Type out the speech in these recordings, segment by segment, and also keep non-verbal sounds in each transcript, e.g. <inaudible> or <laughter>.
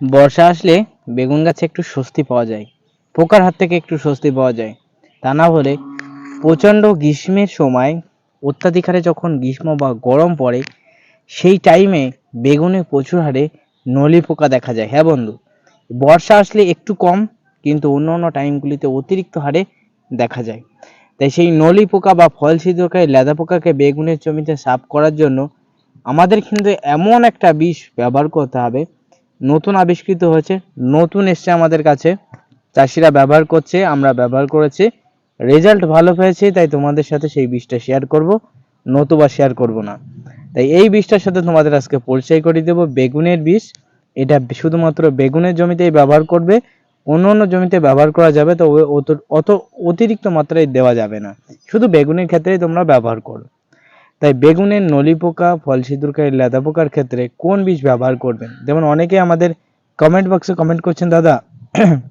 বর্ষা আসলে বেগুন গাছে একটু স্বস্তি পাওয়া যায়, পোকার হাত থেকে একটু স্বস্তি পাওয়া যায়। তা না হলে প্রচণ্ড গ্রীষ্মের সময় অত্যাধিক হারে যখন গ্রীষ্ম বা গরম পড়ে, সেই টাইমে বেগুনে প্রচুর হারে নলি পোকা দেখা যায়। হ্যাঁ বন্ধু, বর্ষা আসলে একটু কম, কিন্তু অন্য অন্য টাইমগুলিতে অতিরিক্ত হারে দেখা যায়। তাই সেই নলি পোকা বা ফল ছিদ্রকারী লেদা পোকাকে বেগুনের জমিতে সাফ করার জন্য আমাদের কিন্তু এমন একটা বিষ ব্যবহার করতে হবে নতুন আবিষ্কৃত হয়েছে, নতুন এসছে আমাদের কাছে। চাষিরা ব্যবহার করছে, আমরা ব্যবহার করেছি। রেজাল্ট ভালো পেয়েছি, তাই তোমাদের সাথে সেই বিষটা শেয়ার করব। নতুবা শেয়ার করব না। তাই এই বিষটার সাথে তোমাদের আজকে পরিচয় করে দেব। বেগুনের বিষ এটা শুধুমাত্র বেগুনের জমিতেই ব্যবহার করবে, অন্য অন্য জমিতে ব্যবহার করা যাবে, তো অত অত অতিরিক্ত মাত্রায় দেওয়া যাবে না। শুধু বেগুনের ক্ষেত্রেই তোমরা ব্যবহার করো। তাই বেগুনের নলি পোকা, ফল ছিদ্রকারী লেদা পোকার ক্ষেত্রে কোন বীজ ব্যবহার করবেন? যেমন অনেকে আমাদের কমেন্ট বক্সে কমেন্ট করছেন, দাদা,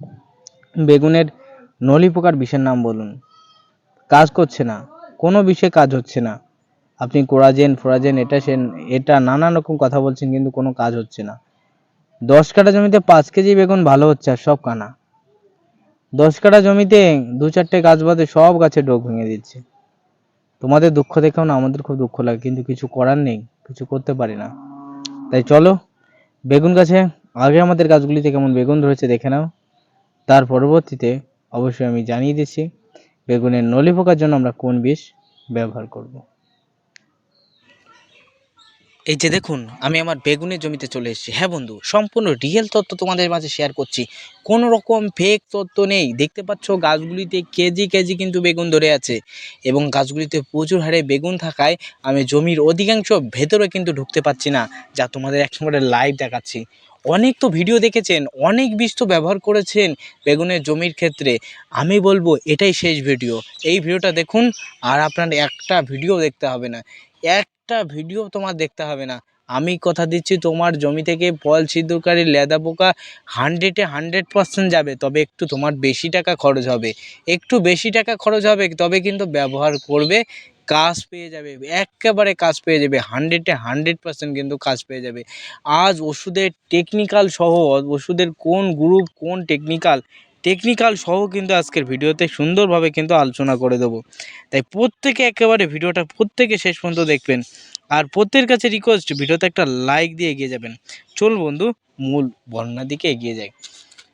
<clears throat> বেগুনের নলি পোকার বিষের নাম বলুন। কাজ করছে না, কোনো বিষে কাজ হচ্ছে না। আপনি কোরাজেন, ফোরাজেন এটা সেন এটা নানান রকম কথা বলছেন, কিন্তু কোনো কাজ হচ্ছে না। দশ কাঠা জমিতে পাঁচ কেজি বেগুন ভালো হচ্ছে আর সব কানা। দশ কাঠা জমিতে দু চারটে গাছ বাদে সব গাছে ডোক ভেঙে দিচ্ছে। তোমাদের দুঃখ দেখেও না, আমাদের খুব দুঃখ লাগে, কিন্তু কিছু করার নেই, কিছু করতে পারি না। তাই চলো, বেগুন গাছে, আগে আমাদের গাছগুলিতে কেমন বেগুন ধরেছে দেখে নাও। তার পরবর্তীতে অবশ্যই আমি জানিয়ে দিচ্ছি, বেগুনের নলি পোকার জন্য আমরা কোন বিষ ব্যবহার করব। এই যে দেখুন, আমি আমার বেগুনের জমিতে চলে এসেছি। হ্যাঁ বন্ধু, সম্পূর্ণ রিয়েল তথ্য তোমাদের মাঝে শেয়ার করছি। কোনো রকম ফেক তথ্য নেই। দেখতে পাচ্ছ, গাছগুলিতে কেজি কেজি কিন্তু বেগুন ধরে আছে এবং গাছগুলিতে প্রচুর হারে বেগুন থাকায় আমি জমির অধিকাংশ ভেতরে কিন্তু ঢুকতে পারছি না, যা তোমাদের একসঙ্গে লাইভ দেখাচ্ছি। অনেক তো ভিডিও দেখেছেন, অনেক বীজ তো ব্যবহার করেছেন বেগুনের জমির ক্ষেত্রে। আমি বলব, এটাই শেষ ভিডিও এই ভিডিওটা দেখুন, আর আপনার একটা ভিডিও দেখতে হবে না। একটা ভিডিও তোমার দেখতে হবে না। আমি কথা দিচ্ছি তোমার জমি থেকে ফল, ছিদ্রকারী, লেদা পোকা হান্ড্রেডে হান্ড্রেড পার্সেন্ট যাবে, তবে একটু তোমার বেশি টাকা খরচ হবে। একটু বেশি টাকা খরচ হবে, তবে কিন্তু ব্যবহার করবে, কাজ পেয়ে যাবে, একেবারে কাজ পেয়ে যাবে হান্ড্রেডে হান্ড্রেড পার্সেন্ট কিন্তু কাজ পেয়ে যাবে। আজ ওষুধের টেকনিক্যাল সহ, ওষুধের কোন গ্রুপ কোন টেকনিক্যাল টেকনিক্যাল সহ কিন্তু আজকের ভিডিওতে সুন্দরভাবে কিন্তু আলোচনা করে দেবো। তাই প্রত্যেকে একেবারে ভিডিওটা প্রত্যেকে শেষ পর্যন্ত দেখবেন। আর প্রত্যেকের কাছে রিকোয়েস্ট ভিডিওতে একটা লাইক দিয়ে এগিয়ে যাবেন। চল বন্ধু, মূল বর্ণনার দিকে এগিয়ে যাই।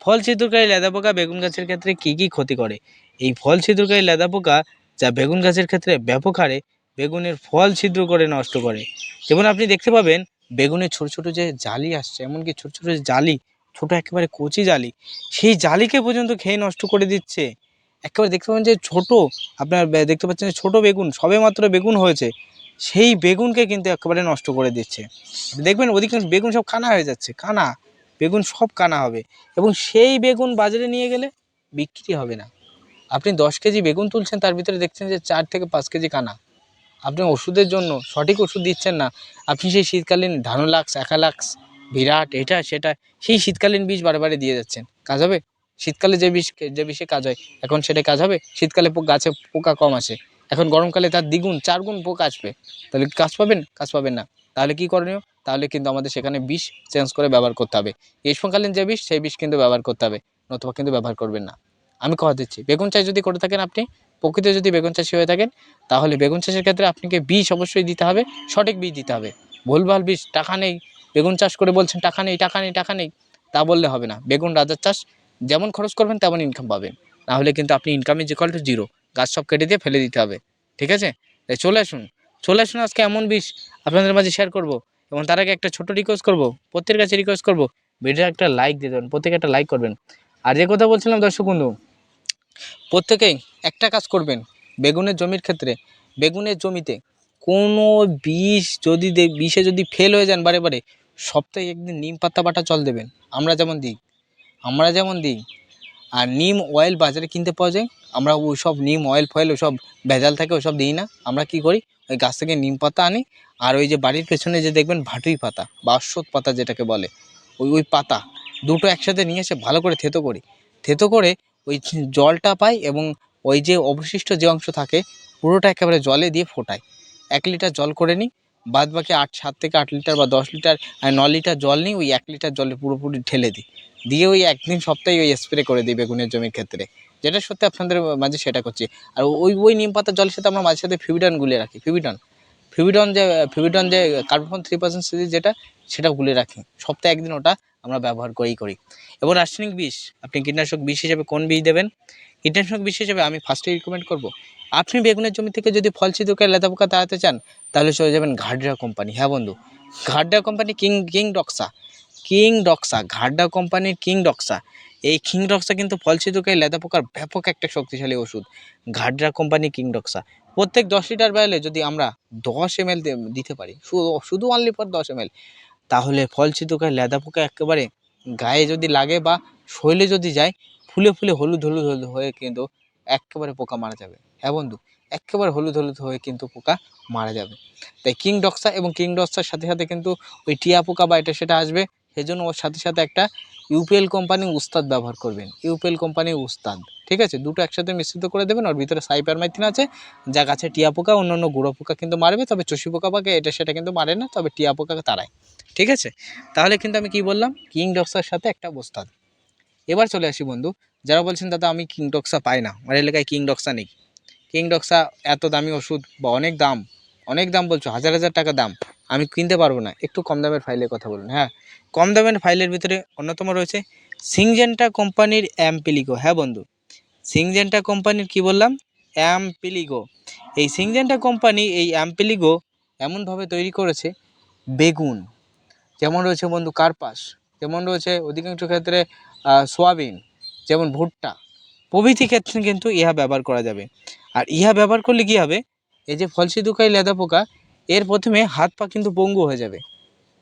ফল ছিদ্রকারী লেদা পোকা বেগুন গাছের ক্ষেত্রে কী কী ক্ষতি করে? এই ফল ছিদ্রকারী লেদা পোকা যা বেগুন গাছের ক্ষেত্রে ব্যাপক হারে বেগুনের ফল ছিদ্র করে নষ্ট করে। যেমন আপনি দেখতে পাবেন, বেগুনের ছোট ছোট যে জালি আসছে, এমনকি ছোট ছোট জালি ছোট একেবারে কচি জালি, সেই জালিকে পর্যন্ত খেয়ে নষ্ট করে দিচ্ছে। একেবারে দেখতে পাবেন যে ছোট, আপনার দেখতে পাচ্ছেন যে ছোট বেগুন, সবে মাত্র বেগুন হয়েছে, সেই বেগুনকে কিন্তু একেবারে নষ্ট করে দিচ্ছে। দেখবেন অধিকাংশ বেগুন সব কানা হয়ে যাচ্ছে, কানা, বেগুন সব কানা হবে এবং সেই বেগুন বাজারে নিয়ে গেলে বিক্রি হবে না। আপনি দশ কেজি বেগুন তুলছেন, তার ভিতরে দেখছেন যে চার থেকে পাঁচ কেজি কানা। আপনি ওষুধের জন্য সঠিক ওষুধ দিচ্ছেন না, আপনি সেই শীতকালীন ধানোলাক্স একালাক্স বিরাট, এটা, সেটা, সেই শীতকালীন বীজ বারে বারে দিয়ে যাচ্ছেন। কাজ হবে? শীতকালে যে বিষ যে বিষে কাজ হয়, এখন সেটা কাজ হবে? শীতকালে গাছে পোকা কম আসে। এখন গরমকালে তার দ্বিগুণ চার গুণ পোকা আসবে। তাহলে কাজ পাবেন? কাজ পাবেন না। তাহলে কি করণীয়? তাহলে কিন্তু আমাদের সেখানে বিষ চেঞ্জ করে ব্যবহার করতে হবে। গ্রীষ্মকালীন যে বিষ, সেই বিষ কিন্তু ব্যবহার করতে হবে। নতুবা কিন্তু ব্যবহার করবেন না। আমি কথা দিচ্ছি, বেগুন চাষ যদি করে থাকেন আপনি প্রকৃত যদি বেগুন চাষি হয়ে থাকেন, তাহলে বেগুন চাষের ক্ষেত্রে আপনাকে বিষ অবশ্যই দিতে হবে, সঠিক বীজ দিতে হবে। ভুলভাল বীজ টাকা নেই বেগুন চাষ করে বলছেন, টাকা নেই টাকা নেই টাকা নেই। তা বললে হবে না। বেগুন, রাজার চাষ যেমন খরচ করবেন তেমন ইনকাম পাবেন। না হলে কিন্তু আপনি ইনকামের যে টু জিরো গাছ সব কেটে দিয়ে ফেলে দিতে হবে। ঠিক আছে? তাই চলে আসুন। চলে আসুন আজকে এমন বিষ আপনাদের মাঝে শেয়ার করব এবং তার আগে একটা ছোট রিকোয়েস্ট করব, প্রত্যেকের কাছে রিকোয়েস্ট করব। ভিডিওটা একটা লাইক দিয়ে দেবেন, প্রত্যেকে একটা লাইক করবেন। আর যে কথা বলছিলাম দর্শক বন্ধু, প্রত্যেকেই একটা কাজ করবেন বেগুনের জমির ক্ষেত্রে। বেগুনের জমিতে কোনো বিষ যদি বিষে যদি ফেল হয়ে যান বারে বারে সপ্তাহে একদিন নিম পাতা বাটা জল দেবেন। আমরা যেমন দিই, আমরা যেমন দিই, আর নিম অয়েল বাজারে কিনতে পাওয়া যায়, আমরা ওই সব নিম অয়েল ফয়েল ওসব ভেজাল থাকে ওসব দিই না। আমরা কি করি, ওই গাছ থেকে নিম পাতা আনি, আর ওই যে বাড়ির পেছনে যে দেখবেন ভাটুই পাতা বা অশ্বত্থ পাতা যেটাকে বলে, ওই ওই পাতা দুটো একসাথে নিয়ে এসে ভালো করে থেতো করি। থেতো করে ওই জলটা পাই এবং ওই যে অবশিষ্ট যে অংশ থাকে, পুরোটা একেবারে জলে দিয়ে ফোটাই। এক লিটার জল করে নিই বাদ বাকি আট, সাত থেকে আট লিটার বা দশ লিটার ন লিটার জল নিই ওই এক লিটার জলে পুরোপুরি ঢেলে দিই। দিয়ে ওই একদিন সপ্তাহে ওই স্প্রে করে দিই বেগুনের জমির ক্ষেত্রে। যেটা সত্যি আপনাদের মাঝে সেটা করছি। আর ওই ওই নিম পাতার জলের সাথে আমরা মাঝে সাথে ফিবিডন গুলিয়ে রাখি। ফিবিডন ফিবিডন যে ফিবিডন যে কার্বন থ্রি পার্সেন্ট সিরিজ যেটা, সেটা গুলে রাখি। সপ্তাহে একদিন ওটা আমরা ব্যবহার করেই করি। এবং রাসায়নিক বিষ, আপনি কীটনাশক বিষ হিসেবে কোন বিষ দেবেন? কীটনাশক বিষ হিসেবে আমি ফার্স্টে রিকমেন্ড করব। আপনি বেগুনের জমি থেকে যদি ফল ছিদ্রকারী লেদা পোকা তাড়াতে চান, তাহলে চলে যাবেন ঘাডরা কোম্পানি। হ্যাঁ বন্ধু, Ghadra company king king Doxa. King Doxa Ghadda কোম্পানির কিং ডক্সা। এই কিং ডক্সা কিন্তু ফল ছিদ্রকারী লেদা পোকার ব্যাপক একটা শক্তিশালী ওষুধ। ঘাড্রা কোম্পানি কিং ডক্সা। প্রত্যেক দশ লিটার বেলে যদি আমরা দশ এম দিতে পারি শুধু অনলি ফর দশ এম তাহলে ফল ছিদ্রকারী লেদা পোকা একেবারে গায়ে যদি লাগে বা শরীরে যদি যায়, ফুলে ফুলে হলুদ হলুদ হলুদ হয়ে কিন্তু একেবারে পোকা মারা যাবে। হ্যাঁ বন্ধু, একেবারে হলুদ হলুদ হয়ে কিন্তু পোকা মারা যাবে। তাই কিং ডক্সা এবং কিং ডক্সার সাথে সাথে কিন্তু ওই টিয়া পোকা বা এটা সেটা আসবে। সেজন্য ওর সাথে সাথে একটা ইউপিএল কোম্পানির উস্তাদ ব্যবহার করবেন। ইউপিএল কোম্পানির উস্তাদ, ঠিক আছে? দুটো একসাথে মিশ্রিত করে দেবেন। ওর ভিতরে সাইপারমাইথিন আছে, যা গাছে টিয়া পোকা, অন্যান্য গুঁড়ো পোকা কিন্তু মারবে, তবে চষি পোকা পাকে এটা সেটা কিন্তু মারে না, তবে টিয়া পোকাকে তাড়ায়, ঠিক আছে? তাহলে কিন্তু আমি কি বললাম? কিং ডক্সার সাথে একটা ওস্তাদ এবার চলে আসি বন্ধু, যারা বলছেন, দাদা, আমি কিং ডক্সা পাই না, আমার এলাকায় কিং ডক্সা নেই। কিং ডক্সা এত দামি ওষুধ বা অনেক দাম অনেক দাম বলছো, হাজার হাজার টাকা দাম, আমি কিনতে পারব না। একটু কম দামের ফাইলের কথা বলুন হ্যাঁ? কম দামের ফাইলের ভিতরে অন্যতম রয়েছে সিংজেন্টা কোম্পানির অ্যাম্পিলিগো হ্যাঁ বন্ধু? সিংজেন্টা কোম্পানির কি বললাম? অ্যাম্পিলিগো এই সিংজেন্টা কোম্পানি এই অ্যাম্পিলিগো এমনভাবে তৈরি করেছে বেগুন, যেমন রয়েছে বন্ধু কার্পাস, যেমন রয়েছে অধিকাংশ ক্ষেত্রে সোয়াবিন, যেমন ভুট্টা প্রভৃতি ক্ষেত্রে কিন্তু ইহা ব্যবহার করা যাবে। আর ইহা ব্যবহার করলে কি হবে? এই যে ফলসি দুকাই লেদা পোকা, এর প্রথমে হাত পা কিন্তু পঙ্গু হয়ে যাবে।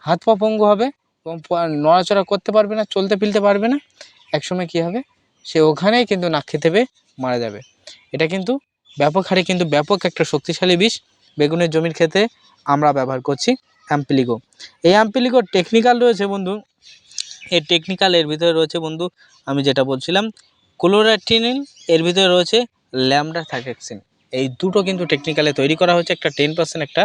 হাত পা পঙ্গু হবে এবং নড়াচড়া করতে পারবে না, চলতে ফিলতে পারবে না। একসময় কি হবে? সে ওখানেই কিন্তু নাক খেতে পেয়ে মারা যাবে। এটা কিন্তু ব্যাপক হারে কিন্তু ব্যাপক একটা শক্তিশালী বিষ বেগুনের জমির ক্ষেত্রে আমরা ব্যবহার করছি অ্যাম্পিলিগো। এই অ্যাম্পিলিগোর টেকনিক্যাল রয়েছে বন্ধু। এই টেকনিক্যাল এর ভিতরে রয়েছে বন্ধু, আমি যেটা বলছিলাম ক্লোরাটিনিল এর ভিতরে রয়েছে ল্যামডা থার্টেক্সিন এই দুটো কিন্তু টেকনিক্যালে তৈরি করা হয়েছে, একটা টেন পার্সেন্ট একটা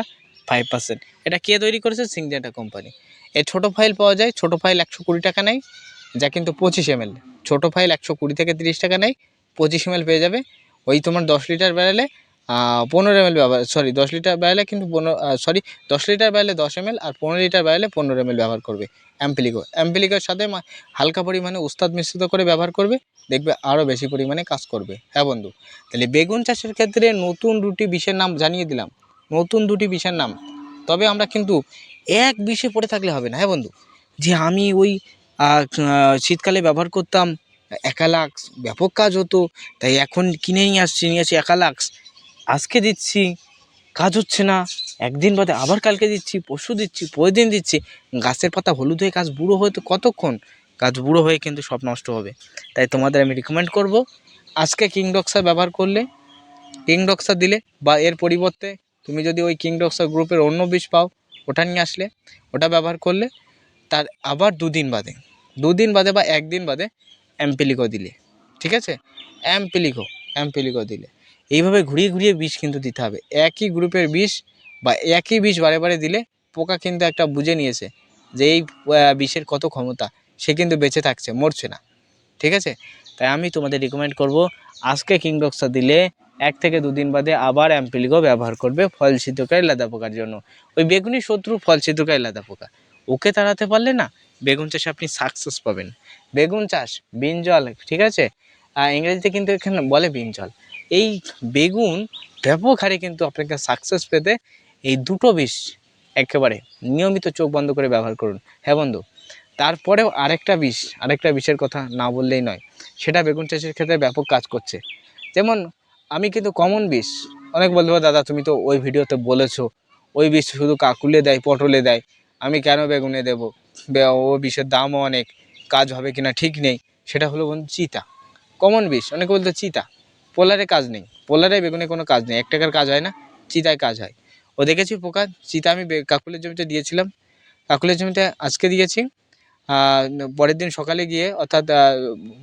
ফাইভ পার্সেন্ট এটা কে তৈরি করেছে? সিংজেন্টা কোম্পানি এই ছোটো ফাইল পাওয়া যায়, ছোটো ফাইল একশো কুড়ি টাকা নেয়, যা কিন্তু পঁচিশ এমএল ছোটো ফাইল একশো কুড়ি থেকে তিরিশ টাকা নেয়, পঁচিশ এম পেয়ে যাবে। ওই তোমার দশ লিটার বেড়ালে পনেরো এমএল ব্যবহার সরি দশ লিটার বেড়ালে কিন্তু পনেরো সরি দশ লিটার বেড়ালে দশ এমএল আর পনেরো লিটার বেড়ালে পনেরো এমএল ব্যবহার করবে অ্যাম্পিলিগো অ্যাম্পিলিগোর সাথে হালকা পরিমাণে উস্তাদ মিশ্রিত করে ব্যবহার করবে, দেখবে আরও বেশি পরিমাণে কাজ করবে। হ্যাঁ বন্ধু, তাহলে বেগুন চাষের ক্ষেত্রে নতুন দুটি বিষের নাম জানিয়ে দিলাম। নতুন দুটি বিষের নাম। তবে আমরা কিন্তু এক বিষে পড়ে থাকলে হবে না হ্যাঁ বন্ধু? যে আমি ওই শীতকালে ব্যবহার করতাম একালাক্স, ব্যাপক কাজ হতো, তাই এখন কিনে নিয়ে আসছি, নিয়ে আসি একালাক্স। আজকে দিচ্ছি, কাজ হচ্ছে না। একদিন বাদে আবার কালকে দিচ্ছি, পরশু দিচ্ছি, পরের দিন দিচ্ছি। গাছের পাতা হলুদ হয়ে গাছ বুড়ো হয়ে তো কতক্ষণ? গাছ বুড়ো হয়ে কিন্তু সব নষ্ট হবে। তাই তোমাদের আমি রিকমেন্ড করব, আজকে কিংডক্সার ব্যবহার করলে কিংডক্সার দিলে বা এর পরিবর্তে তুমি যদি ওই কিংডক্সার গ্রুপের অন্য বীজ পাও, ওটা নিয়ে আসলে, ওটা ব্যবহার করলে তার আবার দুদিন বাদে দুদিন বাদে বা একদিন বাদে অ্যাম্পিলিকো দিলে। ঠিক আছে? অ্যাম্পিলিকো অ্যাম্পিলিকো দিলে। এইভাবে ঘুরিয়ে ঘুরিয়ে বিষ কিন্তু দিতে হবে। একই গ্রুপের বিষ বা একই বিষ বারে বারে দিলে পোকা কিন্তু একটা বুঝে নিয়েছে যে এই বিষের কত ক্ষমতা। সে কিন্তু বেঁচে থাকছে, মরছে না। ঠিক আছে? তাই আমি তোমাদের রিকমেন্ড করব, আজকে কিংডক্সা দিলে এক থেকে দুদিন বাদে আবার অ্যাম্পিলিগো ব্যবহার করবে ফল ছিদ্রকারী লাদা পোকার জন্য। ওই বেগুনি শত্রু ফল ছিদ্রকারী লাদা পোকা। ওকে তাড়াতে পারলে না বেগুন চাষে আপনি সাকসেস পাবেন। বেগুন চাষ বিনজল ঠিক আছে? ইংরেজিতে কিন্তু এখানে বলে বিনজল এই বেগুন ব্যাপক হারে কিন্তু আপনাকে সাকসেস পেতে এই দুটো বিষ একেবারে নিয়মিত চোখ বন্ধ করে ব্যবহার করুন। হ্যাঁ বন্ধু, তারপরেও আরেকটা বিষ, আরেকটা বিষের কথা না বললেই নয়, সেটা বেগুন চাষের ক্ষেত্রে ব্যাপক কাজ করছে। যেমন আমি কিন্তু কমন বিষ, অনেক বলতে দাদা, তুমি তো ওই ভিডিওতে বলেছ, ওই বিষ শুধু কাকুলে দেয়, পটলে দেয়, আমি কেন বেগুনে দেবো? ও বিষের দামও অনেক, কাজ হবে কিনা ঠিক নেই। সেটা হলো বন্ধু চিতা কমন বিষ, অনেকে বলতো চিতা। পোলারে কাজ নেই। পোলারে বেগুনে কোনো কাজ নেই। এক টাকার কাজ হয় না, চিতায় কাজ হয়। ও দেখেছি পোকা, চিতা আমি কাকুলের জমিতে দিয়েছিলাম। কাকুলের জমিতে আজকে দিয়েছি। পরের দিন সকালে গিয়ে, অর্থাৎ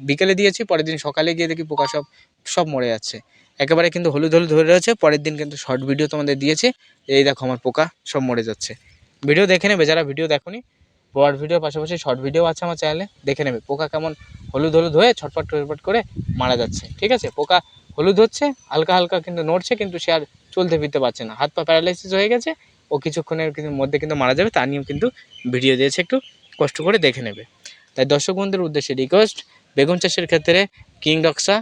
বিকেলে দিয়েছি, পরের দিন সকালে গিয়ে দেখি পোকা সব সব মরে যাচ্ছে। একেবারে কিন্তু হলুদ হলুদ ধরে রয়েছে। পরের দিন কিন্তু শর্ট ভিডিও তোমাদের দিয়েছে। এই দেখো আমার পোকা, সব মরে যাচ্ছে। ভিডিও দেখে নেবে, যারা ভিডিও দেখোনি, বড় ভিডিওর পাশাপাশি শর্ট ভিডিও আছে আমার চ্যানেলে, দেখে নেবে। পোকা কেমন হলুদ হলুদ হয়ে ছটফট টটফট করে মারা যাচ্ছে। ঠিক আছে? পোকা হলুদ হচ্ছে, হালকা হালকা কিন্তু নড়ছে, কিন্তু সে আর চলতে ফিরতে পারছে না। হাত পা প্যারালাইসিস হয়ে গেছে, ও কিছুক্ষণের মধ্যে কিন্তু মারা যাবে, তা নিয়েও কিন্তু ভিডিও দিয়েছে, একটু কষ্ট করে দেখে নেবে। তাই দর্শক বন্ধুদের উদ্দেশ্যে রিকোয়েস্ট বেগুন চাষের ক্ষেত্রে কিং ডক্সা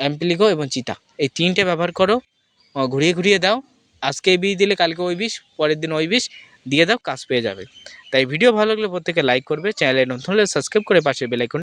অ্যাম্পিলিগো এবং চিতা এই তিনটে ব্যবহার করো ঘুরিয়ে ঘুরিয়ে দাও। আজকে এই বিষ দিলে কালকে ওই বিষ, পরের দিন ওই বিষ, দিয়ে দাও, কাজ পেয়ে যাবে। তাই ভিডিও ভালো লাগলে প্রত্যেকে লাইক করবে চ্যানেলে নতুন হলে সাবস্ক্রাইব করে পাশে বেলাইকন